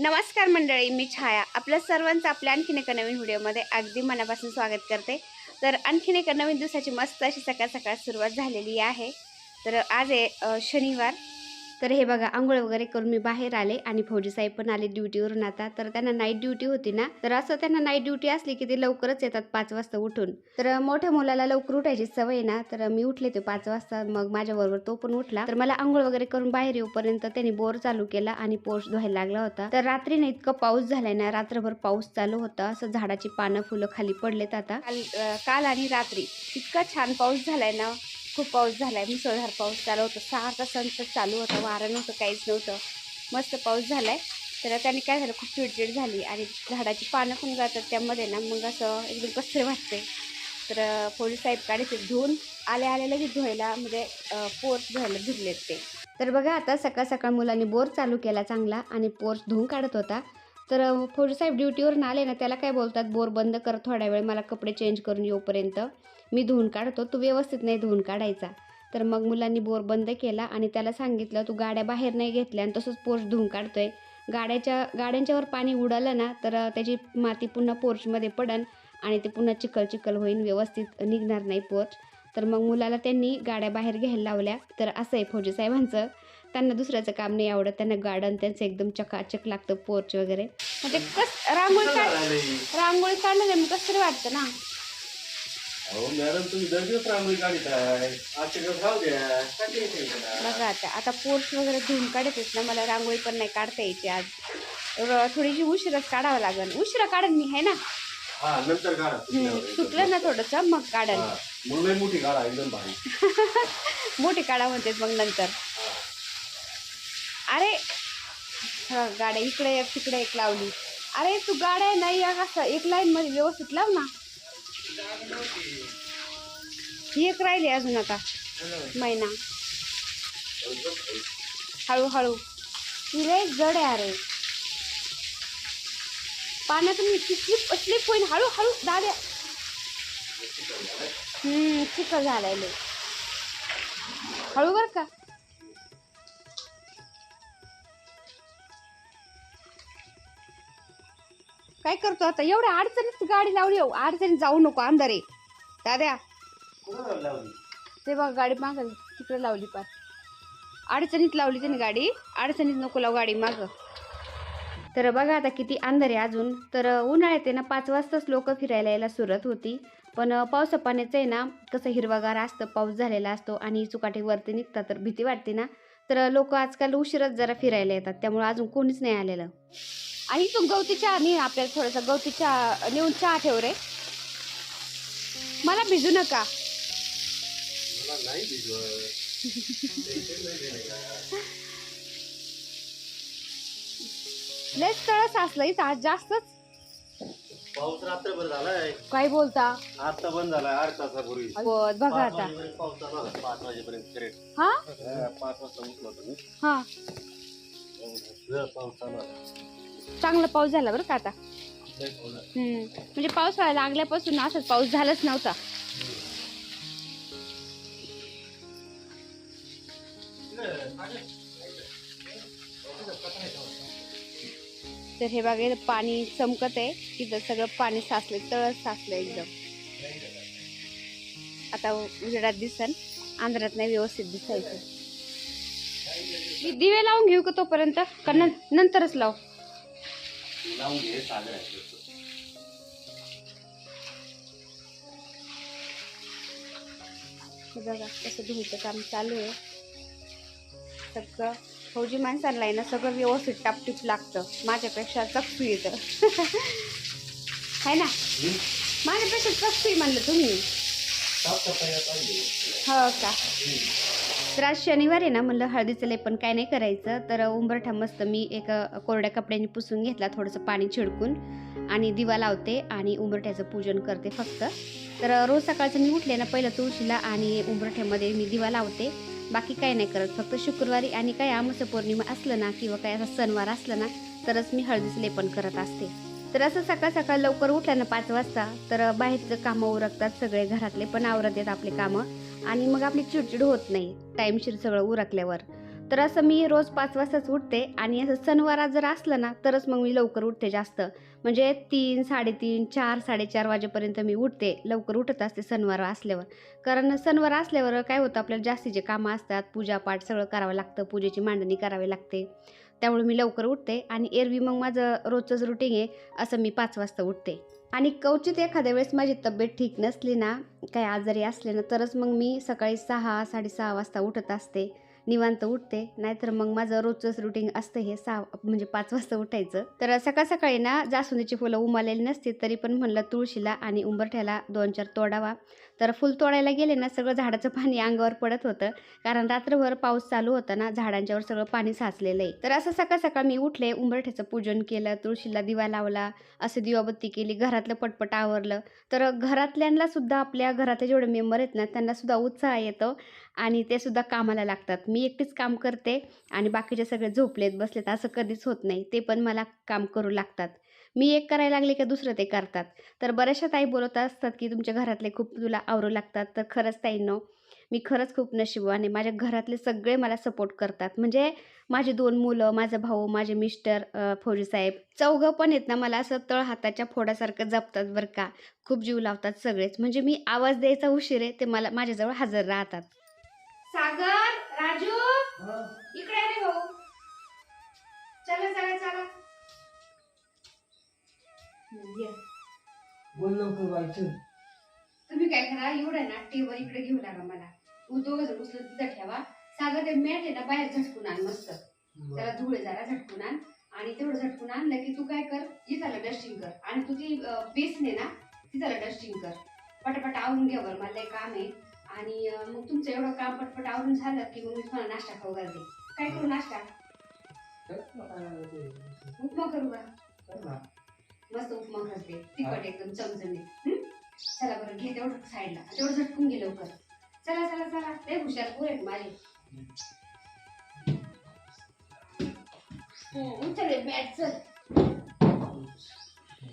नमस्कार मंडळी मी छाया. आपल्या सर्वांचं आपल्या आणखीन एका नवीन व्हिडिओमध्ये अगदी मनापासून स्वागत करते. तर आणखीन एका नवीन दिवसाची मस्त अशी सकाळ सकाळ सुरुवात झालेली आहे. तर आज आहे शनिवार. तर हे बघा आंघोळ वगैरे करून मी बाहेर आले आणि फौजी साहेब पण आले ड्युटीवरून आता. तर त्यांना नाईट ड्युटी होती ना तर असं त्यांना नाईट ड्युटी असली की ते लवकरच येतात पाच वाजता उठून. तर मोठ्या मुलाला लवकर उठायची सवय आहे ना तर मी उठले ते पाच वाजता मग माझ्याबरोबर तो पण उठला. तर मला आंघोळ वगैरे करून बाहेर येऊपर्यंत त्यांनी बोर चालू केला आणि पोर्स धुवायला लागला होता. तर रात्री ना इतकं पाऊस झालाय ना रात्रभर पाऊस चालू होता. असं झाडाची पानं फुलं खाली पडलेत आता. काल काल आणि रात्री इतका छान पाऊस झालाय ना. खूप पाऊस झाला आहे मुसळधार पाऊस चालू होता. सहा तासांचं चालू होता वारं नव्हतं काहीच नव्हतं. मस्त पाऊस झाला आहे तर त्याने काय झालं खूप चिडचिड झाली आणि झाडाची पानं पण जातात त्यामध्ये ना मग असं एकदम कसं वाटते. तर पोलीस साहेब काढायचे धुवून आले आले लगेच धुवायला म्हणजे पोर्स धुवायला धुरलेत ते. तर बघा आता सकाळ सकाळ मुलांनी बोर चालू केला चांगला आणि पोर्स धुवून काढत होता. तर अं, फौजी साहेब ड्युटीवरून आले ना त्याला काय बोलतात बोर बंद कर थोड्या वेळ मला कपडे चेंज करून येऊपर्यंत मी धुवून काढतो तू व्यवस्थित नाही धुवून काढायचा. तर मग मुलांनी बोर बंद केला आणि त्याला सांगितलं तू गाड्या बाहेर नाही घेतल्या आणि तसंच पोर्च धुवून काढतोय. गाड्याच्या गाड्यांच्यावर पाणी उडालं ना तर त्याची माती पुन्हा पोर्चमध्ये पडन आणि ते पुन्हा चिखल चिखल होईन व्यवस्थित निघणार नाही पोर्च. तर मग मुलाला त्यांनी गाड्या बाहेर घ्यायला लावल्या. तर असं आहे फौजी साहेबांचं. त्यांना दुसऱ्याचं काम नाही आवडत. त्यांना गार्डन त्यांचं एकदम चकाचक लागतं पोर्च वगैरे. म्हणजे कस रांगोळी काढ रांगोळी काढलं कसं तरी वाटतं ना? अहो मॅडम तुम्ही दर दिवस रांगोळी काढत आहे आजचे दिवस राहू द्या. काय टेन्शन घेता? बघा आता आता पोर्च वगैरे धुवून काढतेच ना मला रांगोळी पण नाही काढता यायची आज. र- थोडीशी उशिराच काढावं लागेल उशिरा काढेन मी आहे ना? हा नंतर काढा हम्म, सुटलं ना थोडंसं मग हा, मग लय मोठी काढा एकदम भारी. मोठी काढा म्हणते मग नंतर. अरे हा गाड्या इकडे एक तिकडे एक लावली. अरे तू गाड्या नाही या असं एक लाईन मध्ये व्यवस्थित लाव ना. ही एक राहिली अजून आता. महिना हळूहळू. ती जड आहे अरे. पाण्यातून स्लिप स्लिप होईल हळूहळू दाद्या हम्म चिखल झालाय लय. हळू बर का? काय करतो आता? एवढ्या अडचणीत गाडी लावली हो. अडचणीत जाऊ नको अंधारे. दाद्या. लावली ते बघ गाडी माग तिकडे लावली पार. अडचणीत लावली त्याने गाडी. अडचणीत नको लावू गाडी माग. तर बघा आता किती अंधार आहे अजून. तर उन्हाळ्यात आहे ना पाच वाजताच लोक फिरायला यायला सुरत होती. पण पावसा पाण्याचं आहे ना कसं हिरवागार असतं पाऊस झालेला असतो आणि चुकाटे वरती निघतात तर भीती वाटते ना. तर लोक आजकाल उशिराच जरा फिरायला येतात त्यामुळे अजून कोणीच नाही आलेलं. आणि तू गवती चहा नाही आपल्याला थोडंसं गवती चहा नेऊन चहा ठेव रे. मला भिजू नका? लयच तळस असलं इथं आज जास्तच. पाऊस रात्रभर झालाय. काय बोलता? आता बंद झालाय आठ तासापूर्वी. बघ बघा पाच आता. वाजेपर्यंत पाऊस चालू होता पाच वाजेपर्यंत करेक्ट. हा? पाच वाजता उठलो होतो मी. हा. जर पाऊस चालू होता चांगला पाऊस झाला बरं का आता? लय पाऊस झाला. हम्म. म्हणजे पावसाळा लागल्यापासून असंच पाऊस झालाच नव्हता. तर हे बघा पाणी चमकत आहे. तिथं सगळं पाणी साचलंय तळस साचलं एकदम. आता उजेडात दिसन अंधारात नाही व्यवस्थित दिसायचं. मी दिवे लावून घेऊ का तोपर्यंत? का नंतरच लाव? बघा कसं धुयचं काम चालू आहे. सगळं फौजी माणसांना आहे ना सगळं व्यवस्थित टापटीप लागतं. माझ्यापेक्षा चकसू येतं. है ना? माझ्यापेक्षा चकसू आहे म्हणलं तुम्ही. आहे. हो का? तर आज शनिवार आहे ना म्हणलं हळदीचं लेपन काय नाही करायचं. तर उंबरठा मस्त मी एक कोरड्या कपड्यांनी पुसून घेतला थोडंसं पाणी छिडकून. आणि दिवा लावते आणि उंबरठ्याचं पूजन करते फक्त. तर रोज सकाळचं मी उठले ना पहिलं तुळशीला आणि उंबरठ्यामध्ये मी दिवा लावते. बाकी काय नाही करत. फक्त शुक्रवारी आणि काय आमचं पौर्णिमा असलं ना किंवा काय असा सणवार असला ना तरच मी हळदीचं लेपन करत असते. तर असं सकाळ सकाळ लवकर उठल्या ना पाच वाजता तर बाहेरचं कामं उरकतात सगळे घरातले पण आवरत येत आपले कामं. आणि मग आपली चिडचिड होत नाही टाईमशीर सगळं उरकल्यावर. तर असं मी रोज पाच वाजताच उठते आणि असं सणवारा जर असलं ना तरच मग मी लवकर उठते जास्त. म्हणजे तीन साडेतीन चार साडेचार वाजेपर्यंत मी उठते. लवकर उठत असते सणवार असल्यावर. कारण सणवार असल्यावर काय होतं आपल्याला जास्तीचे कामं असतात पूजापाठ सगळं करावं लागतं पूजेची मांडणी करावी लागते. त्यामुळे मी लवकर उठते आणि एरवी मग माझं रोजचंच रुटीन आहे असं मी पाच वाजता उठते. आणि कवचित एखाद्या वेळेस माझी तब्येत ठीक नसली ना काही आजारी असले ना तरच मग मी सकाळी सहा साडेसहा वाजता उठत असते. निवांत उठते. नाहीतर मग माझं रोजचंच रुटीन असतं हे सहा म्हणजे पाच वाजता उठायचं. तर सकाळ सकाळी ना जास्वंदीची फुलं उमालेली नसते तरी पण म्हणलं तुळशीला आणि उंबरठ्याला दोन चार तोडावा. तर फुल तोडायला गेले ना सगळं झाडाचं पाणी अंगावर पडत होतं. कारण रात्रभर पाऊस चालू होता ना झाडांच्यावर सगळं पाणी साचलेलं आहे. तर असं सकाळ सकाळ मी उठले उंबरठ्याचं पूजन केलं तुळशीला दिवा लावला असं दिवाबत्ती केली घरातलं पटपट आवरलं. तर घरातल्यांना सुद्धा आपल्या घरातले जेवढे मेंबर आहेत ना त्यांना सुद्धा उत्साह येतो. आणि ते सुद्धा कामाला लागतात. मी एकटीच काम करते आणि बाकीचे सगळे झोपलेत बसलेत असं कधीच होत नाही. ते पण मला काम करू लागतात. मी एक करायला लागले का दुसरं ते करतात. तर बऱ्याचशा ताई बोलत असतात की तुमच्या घरातले खूप तुला आवरू लागतात. तर खरंच ताईंनो मी खरंच खूप नशिबवाने माझ्या घरातले सगळे मला सपोर्ट करतात. म्हणजे माझे दोन मुलं माझा भाऊ माझे मिस्टर फौजीसाहेब फौजी साहेब चौघं पण आहेत ना मला असं तळ हाताच्या फोडासारखं जपतात बरं का. खूप जीव लावतात सगळेच. म्हणजे मी आवाज द्यायचा उशीर आहे ते मला माझ्याजवळ हजर राहतात. सागर राजू इकडे रे भाऊ. चला चला चला. ये. बोल लवकर चल तुम्ही काय करा एवढं ना टेबल इकडे घेऊ लागा मला. दोघं जण उचलून तिथं ठेवा. सागर ते मॅट आहे ना बाहेर झटकून आण मस्त. त्याला धुळे जरा झटकून आण. आणि तेवढं झटकून आणलं की तू काय कर इथं डस्टिंग कर. आणि तू ती बेसन ना तिथं डस्टिंग कर. पटापट आवरून घ्या बरं मला लय काम आहे. आणि मग तुमचं एवढं काम पटपट आवरून झालं की मग मी तुम्हाला नाश्ता खाऊ घालते काय करू नाश्ता? उपमा करू का? मस्त उपमा करते. तिखट एकदम चमचमीत. हं? चला बरं घे तेवढं साईडला. तेवढं झटकून घे लवकर. चला चला चला. ते हुशार पोर आहेत माझे हं, उचल बॅट चल.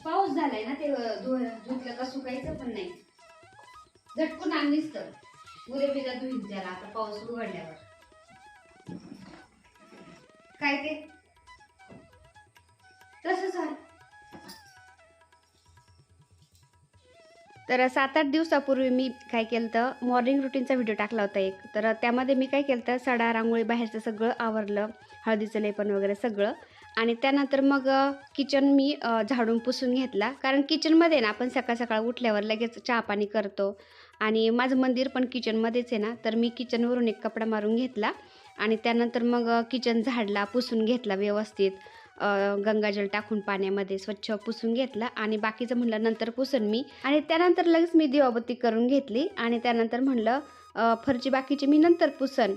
पाऊस झालाय ना ते धुतलं का सुकायचं पण नाही. झटकून आण दिसतं उद्या धुईन त्याला आता पाऊस उघडल्यावर काय ते? तसंच आहे तर सात आठ दिवसापूर्वी मी काय केलं तर मॉर्निंग रुटीनचा व्हिडिओ टाकला होता एक. तर त्यामध्ये मी काय केलं तर सडा रांगोळी बाहेरचं सगळं आवरलं. हळदीचं लेपन वगैरे सगळं. आणि त्यानंतर मग किचन मी झाडून पुसून घेतला. कारण किचनमध्ये ना आपण सकाळ सकाळ उठल्यावर लगेच चहा पाणी करतो. आणि माझं मंदिर पण किचनमध्येच आहे ना तर मी किचनवरून एक कपडा मारून घेतला आणि त्यानंतर मग किचन झाडला पुसून घेतला व्यवस्थित. गंगाजल टाकून पाण्यामध्ये स्वच्छ पुसून घेतला आणि बाकीचं म्हणलं नंतर पुसन मी. आणि त्यानंतर लगेच मी दिवाबत्ती करून घेतली आणि त्यानंतर म्हणलं फरची बाकीची मी नंतर पुसन.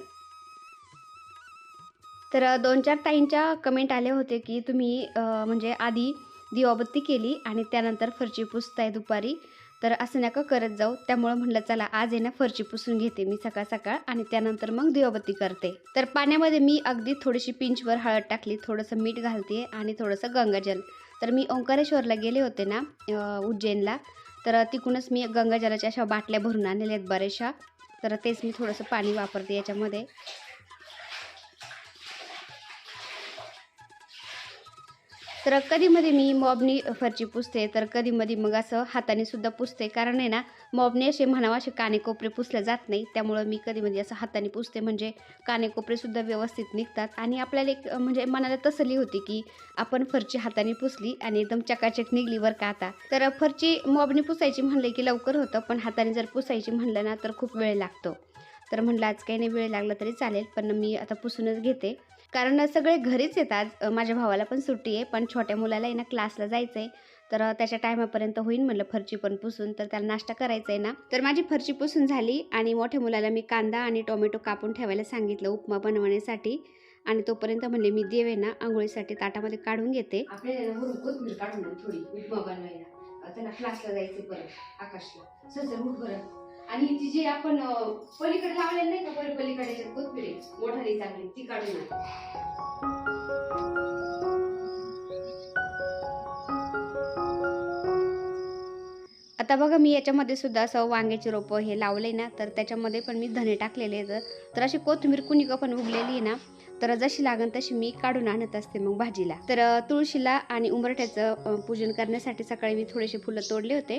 तर दोन चार ताईंच्या कमेंट आले होते की तुम्ही म्हणजे आधी दिवाबत्ती केली आणि त्यानंतर फरची पुसताय दुपारी. तर असं नका करत जाऊ. त्यामुळं म्हणलं चला आज आहे ना फरची पुसून घेते मी सकाळ सकाळ आणि त्यानंतर मग दिवाबत्ती करते. तर पाण्यामध्ये मी अगदी थोडीशी पिंचवर हळद टाकली थोडंसं मीठ घालते आणि थोडंसं गंगाजल. तर मी ओंकारेश्वरला गेले होते ना उज्जैनला तर तिकडूनच मी गंगाजलाच्या अशा बाटल्या भरून आणलेल्या आहेत बऱ्याचशा. तर तेच मी थोडंसं पाणी वापरते याच्यामध्ये. तर कधीमध्ये मी मॉबनी फरची पुसते तर कधीमध्ये मग असं हाताने सुद्धा पुसते. कारण आहे ना मॉबने असे म्हणावं असे कानेकोपरे पुसले जात नाही. त्यामुळं मी कधीमध्ये असं हाताने पुसते. म्हणजे कानेकोपरेसुद्धा व्यवस्थित निघतात. आणि आपल्याला एक म्हणजे मनाला तसली होती की आपण फरची हाताने पुसली आणि एकदम चकाचक निघली वर का आता. तर फरची मॉबने पुसायची म्हणलं की लवकर होतं पण हाताने जर पुसायची म्हणलं ना तर खूप वेळ लागतो. तर म्हणलं आज काही नाही वेळ लागला तरी चालेल. पण मी आता पुसूनच घेते. कारण सगळे घरीच येतात माझ्या भावाला पण सुट्टी आहे पण छोट्या मुलाला आहे ना क्लासला जायचं आहे तर त्याच्या टायमापर्यंत होईन म्हणलं फरची पण पुसून तर त्याला नाश्ता करायचा आहे ना. तर माझी फरची पुसून झाली आणि मोठ्या मुलाला मी कांदा आणि टोमॅटो कापून ठेवायला सांगितलं उपमा बनवण्यासाठी. आणि तोपर्यंत म्हणले मी देवे ना आंघोळीसाठी ताटामध्ये काढून घेते. काढून थोडी उपमा बनवायला. त्याला क्लासला जायचं परत आकाशला. सर सर आणि ती जी आपण पलीकडे लावलेली नाही का पली पलीकडे कोथमिरी? आहे, मोठाली चांगली ती काढून आता बघा मी याच्यामध्ये सुद्धा असं वांग्याची रोपं हे लावले ना तर त्याच्यामध्ये पण मी धने टाकलेले आहेत. तर अशी कोथिंबीर कुणी पण उगलेली आहे ना तर जशी लागन तशी मी काढून आणत असते मग भाजीला. तर तुळशीला आणि उंबरठ्याचं पूजन करण्यासाठी सकाळी मी थोडेसे फुलं तोडले होते.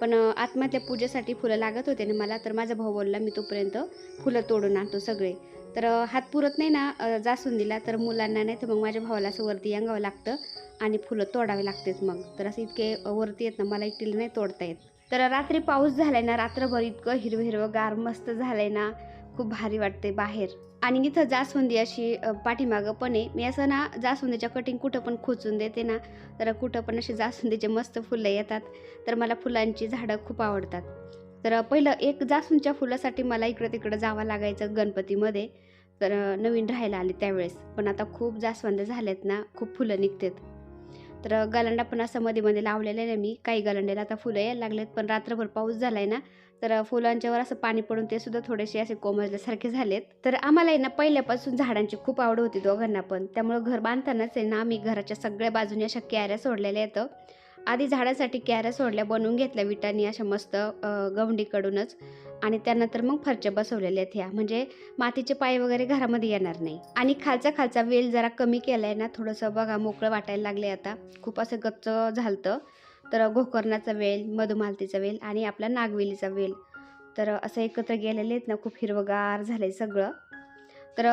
पण आत्महत्या पूजेसाठी फुलं लागत होते ना मला तर माझा भाऊ बोलला मी तोपर्यंत फुलं तोडून आणतो सगळे. तर हात पुरत नाही ना जासून दिला तर मुलांना नाही तर मग माझ्या भावाला असं वरती अंगावं लागतं आणि फुलं तोडावे लागतात मग. तर असं इतके वरती येत ना मला एकटीला नाही तोडता येत. तर रात्री पाऊस झालाय ना रात्रभर इतकं हिरवं हिरवं गार मस्त झालंय ना खूप भारी वाटते बाहेर. आणि इथं जास्वंदी अशी पाठीमागं पण आहे. मी असं ना जास्वंदीच्या कटिंग कुठं पण खोचून देते ना तर कुठं पण असे जास्वंदीचे मस्त फुलं येतात. तर मला फुलांची झाडं खूप आवडतात. तर पहिलं एक जास्वंदच्या फुलासाठी मला इकडं तिकडं जावं लागायचं गणपतीमध्ये. तर नवीन राहायला आले त्यावेळेस. पण आता खूप जास्वंद झालेत ना खूप फुलं निघतात. तर गलांडा पण असं मध्ये मध्ये लावलेलं आहे मी. काही गलांड्याला आता फुलं यायला लागलेत पण रात्रभर पाऊस झाला आहे ना तर फुलांच्यावर असं पाणी पडून ते सुद्धा थोडेसे असे कोमजल्यासारखे झालेत. तर आम्हाला आहे ना पहिल्यापासून झाडांची खूप आवड होती दोघांना पण. त्यामुळं घर बांधतानाच आहे ना आम्ही घराच्या सगळ्या बाजूने अशा कॅऱ्या सोडलेल्या आहेत. आधी झाडासाठी कॅऱ्या सोडल्या बनवून घेतल्या विटांनी अशा मस्त गवंडीकडूनच. आणि त्यानंतर मग फरच्या बसवलेल्या आहेत ह्या. म्हणजे मातीचे पाय वगैरे घरामध्ये येणार नाही. आणि खालचा खालचा वेल जरा कमी केला आहे ना थोडंसं बघा मोकळं वाटायला लागले आता. खूप असं गच्च झालतं. तर गोकर्णाचा वेल मधुमालतीचा वेल आणि आपला नागवेलीचा वेल. तर असं एकत्र गेलेले आहेत ना खूप हिरवगार झालंय सगळं. तर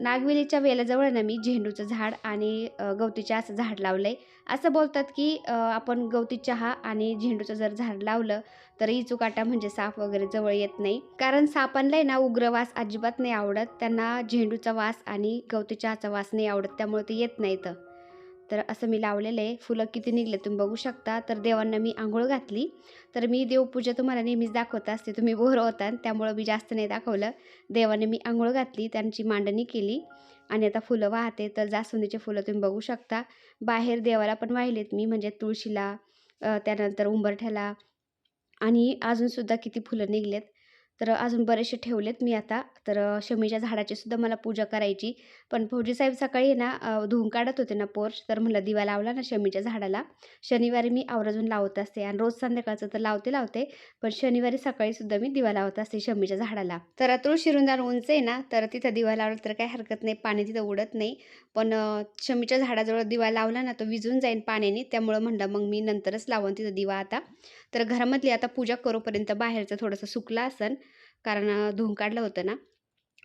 नागवेलीच्या वेलाजवळ ना मी झेंडूचं झाड आणि अ, गवती चहाचं झाड लावलंय. असं बोलतात की आपण गवती चहा आणि झेंडूचं जर झाड लावलं तर इचुकाटा म्हणजे साप वगैरे जवळ येत नाही. कारण सापांना ना उग्र वास अजिबात नाही आवडत. त्यांना झेंडूचा वास आणि गवती चहाचा वास नाही आवडत. त्यामुळे ते येत नाहीत. तर असं मी लावलेलं आहे. फुलं किती निघले तुम्ही बघू शकता. तर देवांना मी आंघोळ घातली. तर मी देवपूजा तुम्हाला नेहमीच दाखवत असते. तुम्ही बोर होता त्यामुळं मी जास्त नाही दाखवलं. देवाने मी आंघोळ घातली त्यांची मांडणी केली. आणि आता फुलं वाहते. तर जास्वंदीचे फुलं तुम्ही बघू शकता. बाहेर देवाला पण वाहिलेत मी म्हणजे तुळशीला त्यानंतर उंबरठ्याला. आणि अजूनसुद्धा किती फुलं निघलेत. तर अजून बरेचसे ठेवलेत मी आता. तर शमीच्या झाडाची सुद्धा मला पूजा करायची. पण फौजीसाहेब सकाळी आहे ना धुवून काढत होते ना पोर्च तर म्हणलं दिवा लावला ना शमीच्या झाडाला. शनिवारी मी आवर्जून लावत असते आणि रोज संध्याकाळचं तर लावते लावते. पण शनिवारी सकाळी सुद्धा मी दिवा लावत असते शमीच्या झाडाला. तर तुळशिरुंदान उंच आहे ना तर तिथं दिवा लावला तर काही हरकत नाही पाणी तिथं उडत नाही. पण शमीच्या झाडाजवळ दिवा लावला ना तो विजून जाईल पाण्याने. त्यामुळं म्हणलं मग मी नंतरच लावून तिथं दिवा आता. तर घरामधली आता पूजा करोपर्यंत बाहेरचं थोडंसं सुकलं असन. कारण धुवून काढलं होतं ना.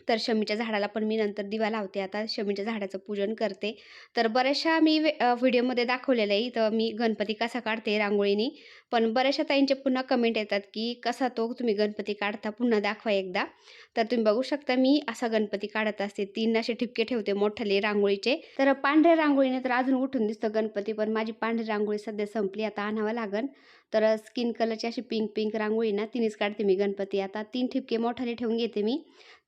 तर शमीच्या झाडाला पण मी नंतर दिवा लावते. आता शमीच्या झाडाचं पूजन करते. तर बऱ्याचशा मी वे- व्हिडिओमध्ये दाखवलेलं आहे. तर मी गणपती कसा काढते रांगोळीनी. पण बऱ्याचशा ताईंचे पुन्हा कमेंट येतात की कसा तो? तुम्ही गणपती काढता? पुन्हा दाखवा एकदा. तर तुम्ही बघू शकता मी असा गणपती काढत असते. तीन असे ठिपके ठेवते मोठाले रांगोळीचे. तर पांढऱ्या रांगोळीने तर अजून उठून दिसतं गणपती पण माझी पांढरी रांगोळी सध्या संपली. आता आणावं लागन. तर स्किन कलरची अशी पिंक पिंक रांगोळी ना तिनेच काढते मी गणपती. आता तीन ठिपके मोठाले ठेवून घेते मी.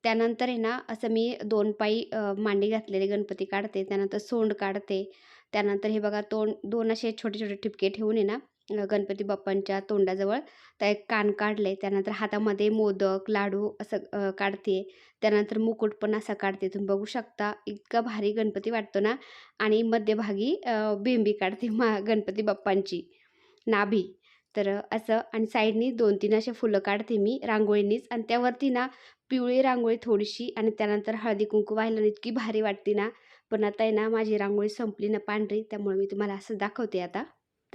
त्यानंतर आहे ना असं मी दोन पायी मांडी घातलेले गणपती काढते. त्यानंतर सोंड काढते. त्यानंतर हे बघा तोंड दोन असे छोटे छोटे ठिपके ठेवून आहे ना गणपती बाप्पांच्या तोंडाजवळ त्या एक कान काढले त्यानंतर हातामध्ये मोदक लाडू असं काढते. त्यानंतर मुकुट पण असा काढते. तुम्ही बघू शकता इतका भारी गणपती वाटतो ना? आणि मध्यभागी अ, बिंबी काढते मा गणपती बाप्पांची नाभी. तर असं आणि साईडनी दोन तीन असे फुलं काढते मी रांगोळीनीच. आणि त्यावरती ना पिवळी रांगोळी थोडीशी आणि त्यानंतर हळदी कुंकू व्हायला इतकी भारी वाटते ना? पण आता आहे ना माझी रांगोळी संपली ना पांढरी त्यामुळे मी तुम्हाला असं दाखवते आता.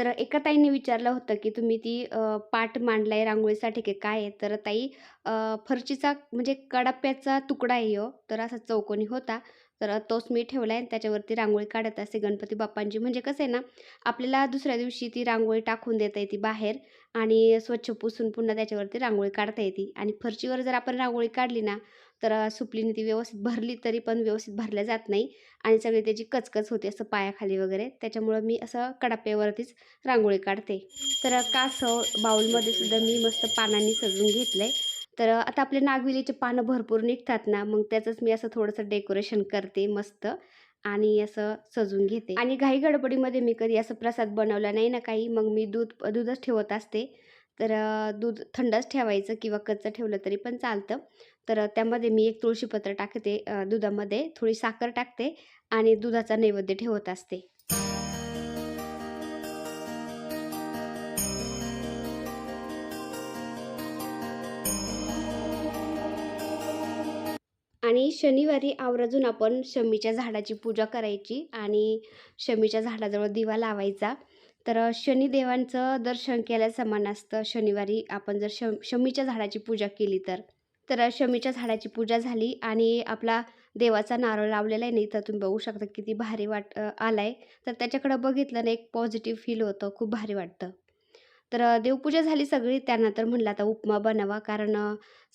तर एका ताईंनी विचारलं होतं की तुम्ही ती पाठ पाट मांडलाय रांगोळीसाठी की काय? आहे तर ताई फरशीचा फरचीचा म्हणजे कडाप्याचा तुकडा आहे हो तर असा चौकोनी होता. तर तोच मी ठेवला आहे त्याच्यावरती रांगोळी काढत असते गणपती बाप्पांची. म्हणजे कसं आहे ना आपल्याला दुसऱ्या दिवशी ती रांगोळी टाकून देता येते बाहेर आणि स्वच्छ पुसून पुन्हा त्याच्यावरती रांगोळी काढता येते. आणि फरशीवर जर आपण रांगोळी काढली ना तर सुपलीने ती व्यवस्थित भरली तरी पण व्यवस्थित भरल्या जात नाही आणि सगळी त्याची कचकच होते असं पायाखाली वगैरे. त्याच्यामुळं मी असं कडाप्यावरतीच रांगोळी काढते. तर कासव बाऊलमध्ये सुद्धा मी मस्त पानांनी सजवून घेतलं आहे तर आता आपले नागविलीचे पानं भरपूर निघतात ना मग त्याचंच मी असं थोडंसं डेकोरेशन करते मस्त आणि असं सजवून घेते. आणि घाई गडबडीमध्ये मी कधी असं प्रसाद बनवला नाही ना काही मग मी दूध दूधच ठेवत असते. तर दूध थंडच ठेवायचं किंवा कच्चं ठेवलं तरी पण चालतं. तर त्यामध्ये मी एक तुळशीपत्र टाकते दुधामध्ये. थोडी साखर टाकते आणि दुधाचा नैवेद्य ठेवत असते. आणि शनिवारी आवर्जून आपण शमीच्या झाडाची पूजा करायची आणि शमीच्या झाडाजवळ दिवा लावायचा. तर शनिदेवांचं दर्शन केल्या समान असतं. शनिवारी आपण जर श शमीच्या झाडाची पूजा केली तर. तर शमीच्या झाडाची पूजा झाली आणि आपला देवाचा नारळ लावलेला आहे. नाही तर तुम्ही बघू शकता किती भारी वाट आला आहे तर त्याच्याकडं बघितलं ना एक पॉझिटिव्ह फील होतं. खूप भारी वाटतं. तर देवपूजा झाली सगळी. त्यानंतर म्हणलं आता उपमा बनवा. कारण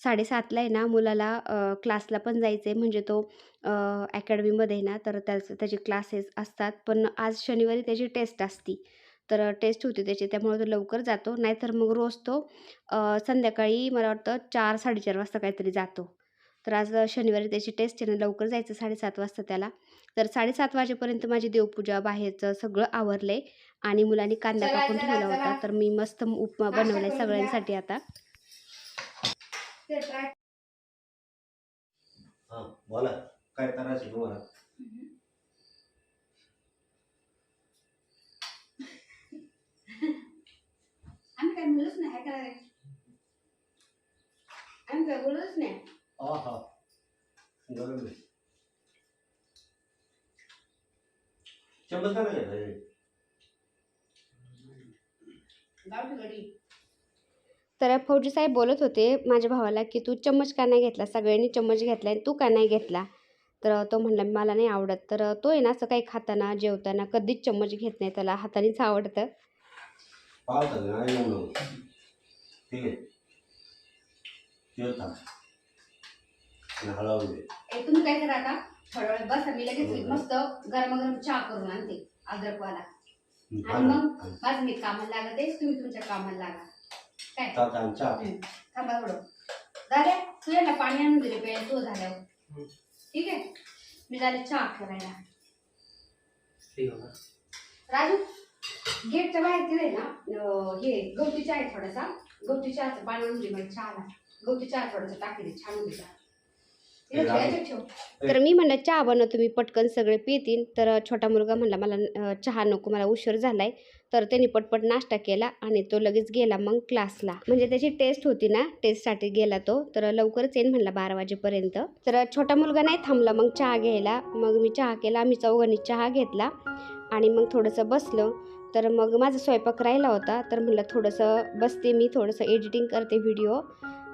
साडेसातला आहे ना मुलाला क्लासला पण जायचं आहे म्हणजे तो अकॅडमीमध्ये आहे ना तर त्याचं त्याचे क्लासेस असतात. पण आज शनिवारी त्याची टेस्ट असती. तर टेस्ट होती त्याची त्यामुळे तो लवकर जातो. नाहीतर मग रोज तो संध्याकाळी मला वाटतं चार साडेचार वाजता काहीतरी जातो. तर आज शनिवारी त्याची टेस्ट आहे ना लवकर जायचं साडेसात वाजता त्याला. तर साडेसात वाजेपर्यंत माझी देवपूजा बाहेरचं सगळं आवरलं आहे आणि मुलांनी कांदा कापून ठेवला होता. तर मी मस्त उपमा करून घ्या. सगळ्यांसाठी आता. हा बोला. काय आम्ही काय म्हणलोच नाही काय आम्ही काय बोललोच नाही. हा हा. गरम आहे. चम्मच का नाही घेतला गावठी गडी तर फौजी साहेब बोलत होते माझ्या भावाला की तू चम्मच का नाही घेतला? सगळ्यांनी चम्मच घेतला आणि तू का नाही घेतला? तर तो म्हणला मला नाही आवडत. तर तो आहे ना असं काही खाताना जेवताना कधीच चम्मच घेत नाही त्याला हातानेच आवडतं. पावसात नाही येऊ नको ठीक आहे. आणि हळवून दे ए तुम्ही काय करा आता? थोडा वेळ बसा मी लगेच मस्त गरमागरम चहा करून आणते अद्रकवाला. आणि मग माझं मी कामाला लागत आहे तुम्ही तुमच्या कामाला लागा. काय? चालतं आणि चहा हम्म. थांबा थोडं. झाल्या तू याला पाणी आणून दिले पेल तू झाल्यावर. ठीक आहे? मी झाले चहा करायला. राजू? गेटच्या बाहेर तिथे ना? हे गवती चहा आहे थोडासा. गवती चहाचं पाणी आणून दे मला चहाला गवती चहा थोडासा टाकी दे छान होते चहा. तिथे ठेव, याच्यात ठेव. तर मी म्हणलं चहा बनव तुम्ही पटकन सगळे पितील तर छोटा मुलगा म्हणला मला अं, चहा नको मला उशीर झालाय. तर त्यांनी पटपट नाश्ता केला आणि तो लगेच गेला मग क्लासला. म्हणजे त्याची टेस्ट होती ना टेस्टसाठी गेला तो. तर लवकरच येईन म्हणला बारा वाजेपर्यंत. तर छोटा मुलगा नाही थांबला मग चहा घ्यायला. मग मी चहा केला आम्ही चौघांनी चहा घेतला आणि मग थोडंसं बसलो. तर मग माझा स्वयंपाक राहिला होता. तर म्हणलं थोडंसं बसते मी थोडंसं एडिटिंग करते व्हिडिओ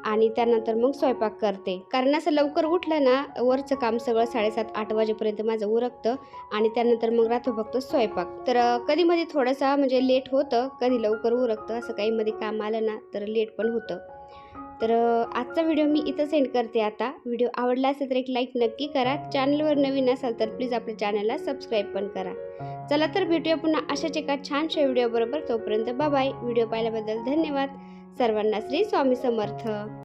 आणि त्यानंतर मग स्वयंपाक करते. कारण असं लवकर उठलं ना वरचं काम सगळं साडेसात आठ वाजेपर्यंत माझं उरकतं आणि त्यानंतर मग राहतो फक्त स्वयंपाक. तर कधीमध्ये कधी मध्ये म्हणजे लेट होतं कधी लवकर उरकतं असं काही मध्ये काम आलं ना तर लेट पण होतं. तर आजचा व्हिडिओ मी इथं सेंड करते आता. व्हिडिओ आवडला असेल तर एक लाईक नक्की करा. चॅनलवर नवीन असाल तर प्लीज आपल्या चॅनलला सबस्क्राईब पण करा. चला तर भेटूया पुन्हा अशाच एका छानशा व्हिडिओबरोबर. तोपर्यंत बाबाय व्हिडिओ पाहिल्याबद्दल धन्यवाद. सर्वांना श्री स्वामी समर्थ.